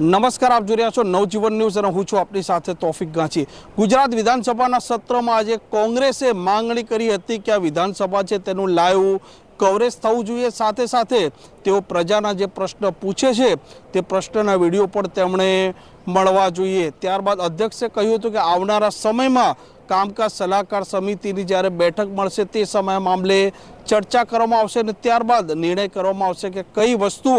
નમસ્કાર, આપ જોઈ રહ્યા છો નવજીવન ન્યૂઝ અને હું છું આપની સાથે તોફિક ગાંચી. ગુજરાત વિધાનસભાના સત્રમાં આજે કોંગ્રેસે માંગણી કરી હતી કે આ વિધાનસભા છે તેનું લાઈવ કવરેજ થવું જોઈએ. સાથે સાથે તેઓ પ્રજાના જે પ્રશ્ન પૂછે છે તે પ્રશ્નના વીડિયો પણ તેમણે મળવા જોઈએ. ત્યારબાદ અધ્યક્ષે કહ્યું હતું કે આવનારા સમયમાં કામકાજ સલાહકાર સમિતિની જ્યારે બેઠક મળશે તે સમયે મામલે ચર્ચા કરવામાં આવશે અને ત્યારબાદ નિર્ણય કરવામાં આવશે કે કઈ વસ્તુ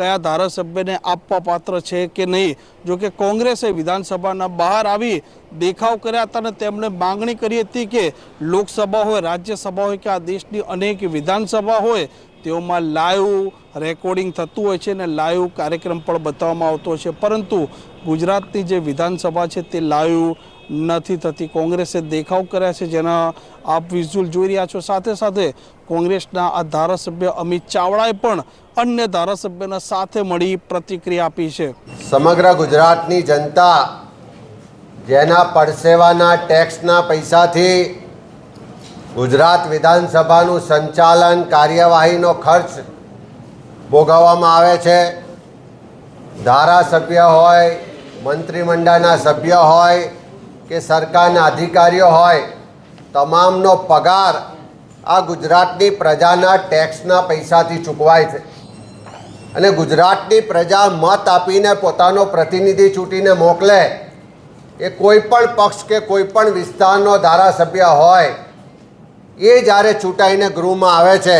કયા ધારાસભ્યને આપવા પાત્ર છે કે નહીં? જો કે કોંગ્રેસે વિધાનસભાના બહાર આવી દેખાવ કર્યા હતા અને તેમણે માંગણી કરી હતી કે લોકસભા હોય, રાજ્યસભા હોય કે આ દેશની અનેક વિધાનસભા હોય, તેઓમાં લાઈવ રેકોર્ડિંગ થતું હોય છે અને લાઈવ કાર્યક્રમ પણ બતાવવામાં આવતો છે. પરંતુ ગુજરાતની જે વિધાનસભા છે તે લાઈવ નથી થતી. કોંગ્રેસે દેખાવ કર્યા છે જેના આપ વિઝ્યુઅલ જોઈ રહ્યા છો. સાથે સાથે કોંગ્રેસના આ ધારાસભ્ય અમિત ચાવડાએ પણ અન્ય ધારાસભ્યના સાથે મળી પ્રતિક્રિયા આપી છે. સમગ્ર ગુજરાતની જનતા જેના પરસેવાના ટેક્સના પૈસાથી ગુજરાત વિધાનસભાનું સંચાલન કાર્યવાહીનો ખર્ચ ભોગવવામાં આવે છે. ધારાસભ્ય હોય, મંત્રીમંડળના સભ્ય હોય કે સરકારના અધિકારીઓ હોય, તમામનો પગાર આ ગુજરાતની પ્રજાના ટેક્સના પૈસાથી ચૂકવાય છે. અને ગુજરાતની પ્રજા મત આપીને પોતાનો પ્રતિનિધિ ચૂંટીને મોકલે, એ કોઈ પણ પક્ષ કે કોઈ પણ વિસ્તારનો ધારાસભ્ય હોય, એ જ્યારે ચૂંટાઈને ગૃહમાં આવે છે,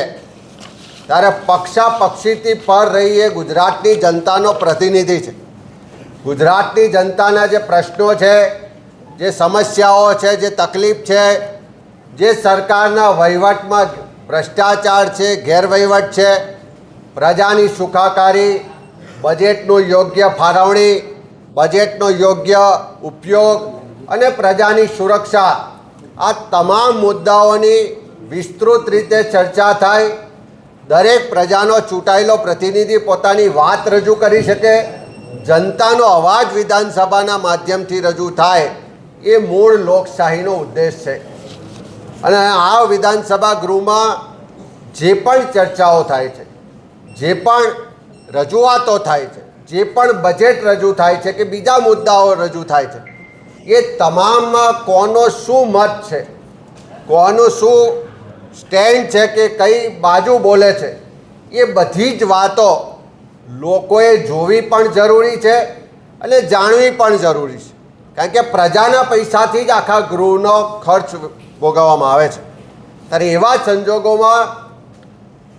ત્યારે પક્ષાપક્ષીથી પર રહી એ ગુજરાતની જનતાનો પ્રતિનિધિ છે. ગુજરાતની જનતાના જે પ્રશ્નો છે જે સમસ્યાઓ છે, જે તકલીફ છે, જે સરકારના વહીવટમાં ભ્રષ્ટાચાર છે, ગેરવહીવટ છે, પ્રજાની સુખાકારી, બજેટનું યોગ્ય ફાળવણી, બજેટનો યોગ્ય ઉપયોગ અને પ્રજાની સુરક્ષા, આ તમામ મુદ્દાઓની વિસ્તૃત રીતે ચર્ચા થાય. દરેક પ્રજાનો ચૂંટાયેલો પ્રતિનિધિ પોતાની વાત રજૂ કરી શકે. જનતાનો અવાજ વિધાનસભાના માધ્યમથી રજૂ થાય. એ મૂળ લોકશાહીનો ઉદ્દેશ છે. અને આ વિધાનસભા ગૃહમાં જે પણ ચર્ચાઓ થાય છે, જે પણ રજૂઆતો થાય છે, જે પણ બજેટ રજૂ થાય છે કે બીજા મુદ્દાઓ રજૂ થાય છે, એ તમામમાં કોનો શું મત છે, કોનું શું સ્ટેન્ડ છે કે કઈ બાજુ બોલે છે, એ બધી જ વાતો લોકોએ જોવી પણ જરૂરી છે અને જાણવી પણ જરૂરી છે. કારણ કે પ્રજાના પૈસાથી જ આખા ગૃહનો ખર્ચ ભોગવવામાં આવે છે. ત્યારે એવા સંજોગોમાં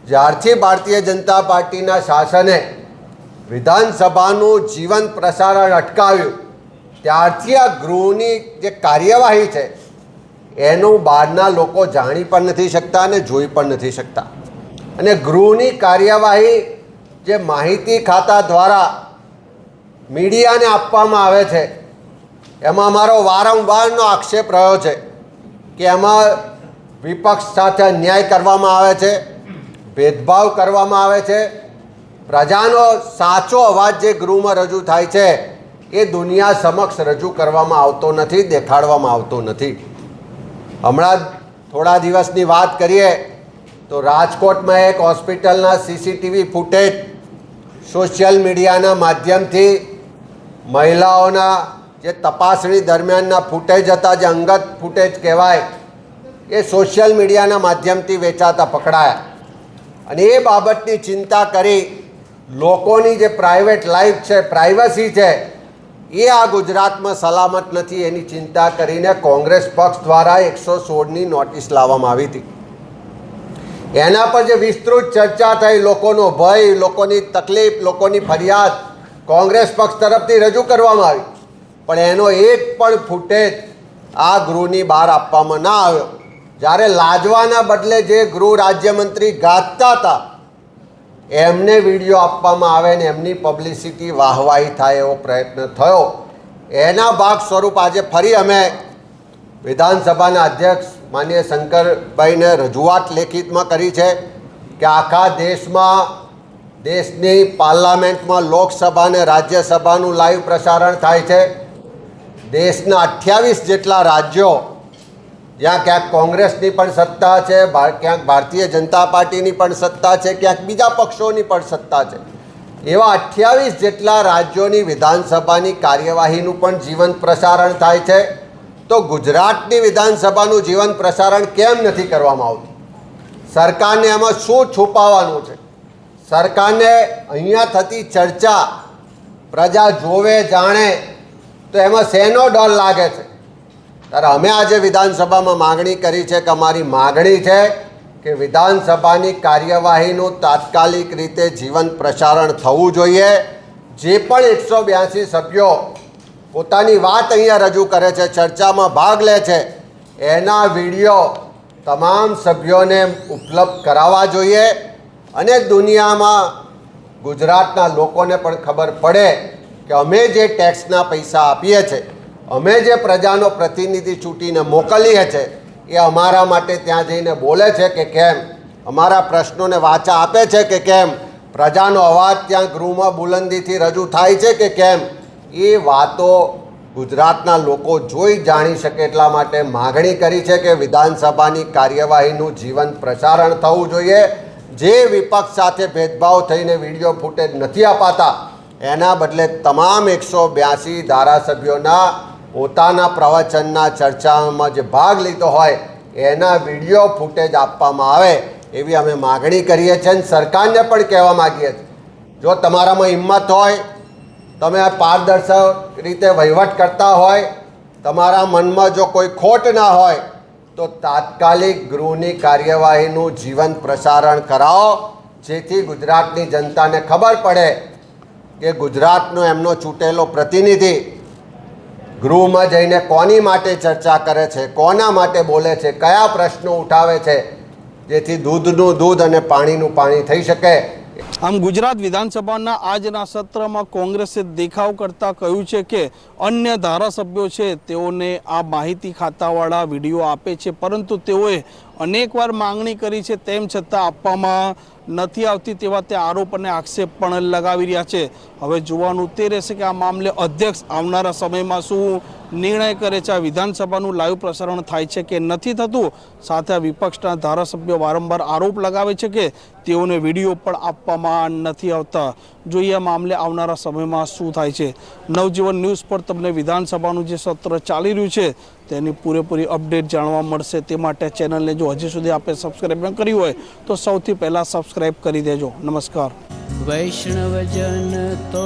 જ્યારથી ભારતીય જનતા પાર્ટીના શાસને વિધાનસભાનું જીવન પ્રસારણ અટકાવ્યું, ત્યારથી આ ગૃહની જે કાર્યવાહી છે, એનું બહારના લોકો જાણી પણ નથી શકતા અને જોઈ પણ નથી શકતા. અને ગૃહની કાર્યવાહી જે માહિતી ખાતા દ્વારા મીડિયાને આપવામાં આવે છે એમાં મારો વારંવારનો આક્ષેપ રહ્યો છે કે એમાં વિપક્ષ સાથે અન્યાય કરવામાં આવે છે, ભેદભાવ કરવામાં આવે છે. પ્રજાનો સાચો અવાજ જે ગૃહમાં રજૂ થાય છે, એ દુનિયા સમક્ષ રજૂ કરવામાં આવતો નથી, દેખાડવામાં આવતો નથી. હમણાં થોડા દિવસની વાત કરીએ તો રાજકોટમાં એક હોસ્પિટલના સીસીટીવી ફૂટેજ સોશિયલ મીડિયાના માધ્યમથી મહિલાઓના જે તપાસણી દરમિયાનના ફૂટેજ હતા, જે અંગત ફૂટેજ કહેવાય, એ સોશિયલ મીડિયાના માધ્યમથી વેચાતા, પકડાયા. અને એ બાબતની ચિંતા કરી લોકોની જે પ્રાઇવેટ લાઈફ છે, પ્રાઇવસી છે, એ આ ગુજરાતમાં સલામત નથી એની ચિંતા કરીને કોંગ્રેસ પક્ષ દ્વારા એકસો સોળની નોટિસ લાવવામાં આવી હતી. એના પર જે વિસ્તૃત ચર્ચા થઈ, લોકોનો ભય, લોકોની તકલીફ, લોકોની ફરિયાદ કોંગ્રેસ પક્ષ તરફથી રજૂ કરવામાં આવી. પણ એનો એક પણ ફૂટેજ આ ગૃહની બહાર આપવામાં ના આવ્યો. જ્યારે લાજવાના બદલે જે ગૃહ રાજ્યમંત્રી ગાજતા હતા, એમને વીડિયો આપવામાં આવે ને એમની પબ્લિસિટી વાહવાહી થાય એવો પ્રયત્ન થયો. એના ભાગ સ્વરૂપ આજે ફરી અમે વિધાનસભાના અધ્યક્ષ માનીય શંકરભાઈને રજૂઆત લેખિતમાં કરી છે કે આખા દેશમાં, દેશની પાર્લામેન્ટમાં લોકસભા અને રાજ્યસભાનું લાઈવ પ્રસારણ થાય છે. દેશના અઠ્યાવીસ જેટલા રાજ્યો, જ્યાં ક્યાંક કોંગ્રેસની પણ સત્તા છે ક્યાંક ભારતીય જનતા પાર્ટીની પણ સત્તા છે, ક્યાંક બીજા પક્ષોની પણ સત્તા છે. એવા અઠ્યાવીસ જેટલા રાજ્યોની વિધાનસભાની કાર્યવાહીનું પણ જીવન પ્રસારણ થાય છે. તો ગુજરાતની વિધાનસભાનું જીવન પ્રસારણ કેમ નથી કરવામાં આવતું? સરકારને એમાં શું છુપાવવાનું છે? સરકારને અહીંયા થતી ચર્ચા પ્રજા જોવે, જાણે તો એમાં શેનો ડર લાગે છે? ત્યારે અમે આજે વિધાનસભામાં માગણી કરી છે કે અમારી માગણી છે કે વિધાનસભાની કાર્યવાહીનું તાત્કાલિક રીતે જીવન પ્રસારણ થવું જોઈએ. જે પણ એકસો બ્યાસી સભ્યો પોતાની વાત અહીંયા રજૂ કરે છે, ચર્ચામાં ભાગ લે છે, એના વીડિયો તમામ સભ્યોને ઉપલબ્ધ કરાવવા જોઈએ. અને દુનિયામાં ગુજરાતના લોકોને પણ ખબર પડે કે અમે જે ટેક્સના પૈસા આપીએ છીએ અમે જે પ્રજાનો પ્રતિનિધિ ચૂંટીને મોકલીએ છીએ એ અમારા માટે ત્યાં જઈને બોલે છે કે કેમ? અમારા પ્રશ્નોને વાચા આપે છે કે કેમ? પ્રજાનો અવાજ ત્યાં ગૃહમાં બુલંદીથી રજૂ થાય છે કે કેમ? એ વાતો ગુજરાતના લોકો જોઈ જાણી શકે એટલા માટે માગણી કરી છે કે વિધાનસભાની કાર્યવાહીનું જીવંત પ્રસારણ થવું જોઈએ. જે વિપક્ષ સાથે ભેદભાવ થઈને વીડિયો ફૂટેજ નથી અપાતા એના બદલે તમામ એકસો બ્યાસી ધારાસભ્યોના પોતાના પ્રવચનના ચર્ચામાં જે ભાગ લીધો હોય, એના વીડિયો ફૂટેજ આપવામાં આવે એવી અમે માગણી કરીએ છીએ અને સરકારને પણ કહેવા માગીએ છીએ. જો તમારામાં હિંમત હોય, તમે પારદર્શક રીતે વહીવટ કરતા હોય, તમારા મનમાં જો કોઈ ખોટ ના હોય, તો તાત્કાલિક ગૃહની કાર્યવાહીનું જીવંત પ્રસારણ કરાવો, જેથી ગુજરાતની જનતાને ખબર પડે કે ગુજરાતનો એમનો ચૂંટેલો પ્રતિનિધિ ગૃહમાં જઈને કોની માટે ચર્ચા કરે છે, કોના માટે બોલે છે, કયા પ્રશ્નો ઉઠાવે છે, જેથી દૂધનું દૂધ અને પાણીનું પાણી થઈ શકે. આમ ગુજરાત વિધાનસભાના આજના સત્રમાં કોંગ્રેસે દેખાવ કરતા કહ્યું છે કે અન્ય ધારાસભ્યો છે, તેઓને આ માહિતી ખાતાવાળા વીડિયો આપે છે, પરંતુ તેઓએ અનેકવાર માંગણી કરી છે, તેમ છતાં આપવામાં નથી આવતી તેવા તે આરોપ અને આક્ષેપ પણ લગાવી રહ્યા છે. હવે જોવાનું તે રહેશે કે આ મામલે અધ્યક્ષ આવનારા સમયમાં શું નિર્ણય કરે છે. આ વિધાનસભાનું લાઈવ પ્રસારણ થાય છે કે નથી થતું? સાથે આ વિપક્ષના ધારાસભ્યો વારંવાર આરોપ લગાવે છે કે તેઓને વીડિયો પણ આપવામાં નથી આવતા. જોઈએ આ મામલે આવનારા સમયમાં શું થાય છે. નવજીવન ન્યૂઝ પર તમને વિધાનસભાનું જે સત્ર ચાલી રહ્યું છે, તેની પૂરેપૂરી અપડેટ જાણવા મળશે. તે માટે ચેનલને જો હજી સુધી આપે સબસ્ક્રાઈબ ન કરી હોય, તો સૌથી પહેલાં સબસ્ક્રાઈબ કરી દેજો. નમસ્કાર. વૈષ્ણવજન તો